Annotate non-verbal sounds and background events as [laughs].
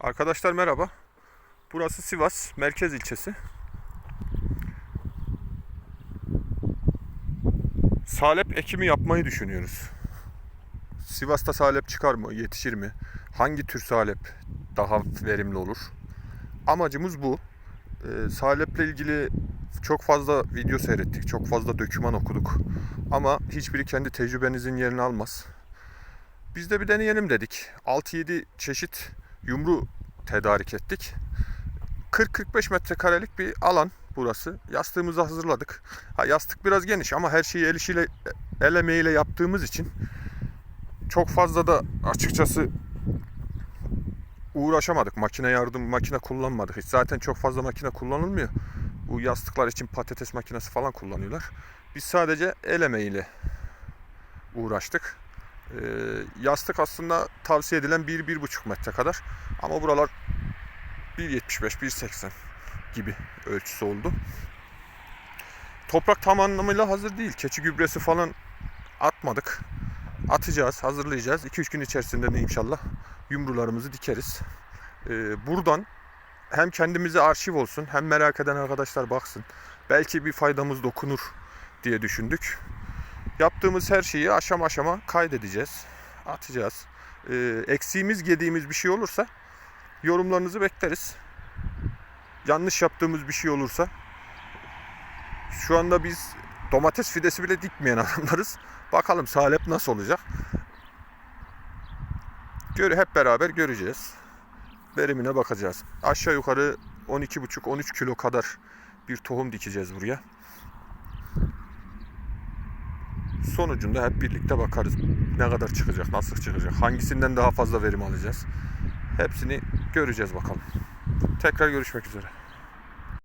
Arkadaşlar merhaba. Burası Sivas merkez ilçesi. Salep ekimi yapmayı düşünüyoruz. Sivas'ta salep çıkar mı? Yetişir mi? Hangi tür salep daha verimli olur? Amacımız bu. Ee, saleple ilgili çok fazla video seyrettik. Çok fazla döküman okuduk. Ama hiçbiri kendi tecrübenizin yerini almaz. Biz de bir deneyelim dedik. 6-7 çeşit yumru tedarik ettik. 40-45 metrekarelik bir alan burası. Yastığımızı hazırladık. Ha, yastık biraz geniş ama her şeyi el işiyle, el emeğiyle yaptığımız için çok fazla da açıkçası uğraşamadık. Makine yardım, makine kullanmadık. Hiç zaten çok fazla makine kullanılmıyor. Bu yastıklar için patates makinesi falan kullanıyorlar. Biz sadece el emeğiyle uğraştık. Ee, yastık aslında tavsiye edilen 1-1,5 metre kadar. Ama buralar 1.75-1.80 gibi ölçüsü oldu. Toprak tam anlamıyla hazır değil. Keçi gübresi falan atmadık. Atacağız, hazırlayacağız. 2-3 gün içerisinde de inşallah yumrularımızı dikeriz. Ee, buradan hem kendimize arşiv olsun hem merak eden arkadaşlar baksın. Belki bir faydamız dokunur diye düşündük. Yaptığımız her şeyi aşama aşama kaydedeceğiz. Atacağız. Ee, eksiğimiz, gediğimiz bir şey olursa yorumlarınızı bekleriz. Yanlış yaptığımız bir şey olursa şu anda biz domates fidesi bile dikmeyen [laughs] adamlarız. Bakalım salep nasıl olacak. Gör, hep beraber göreceğiz. Verimine bakacağız. Aşağı yukarı 12,5-13 kilo kadar bir tohum dikeceğiz buraya. Sonucunda hep birlikte bakarız. Ne kadar çıkacak, nasıl çıkacak, hangisinden daha fazla verim alacağız. Hepsini göreceğiz bakalım. Tekrar görüşmek üzere.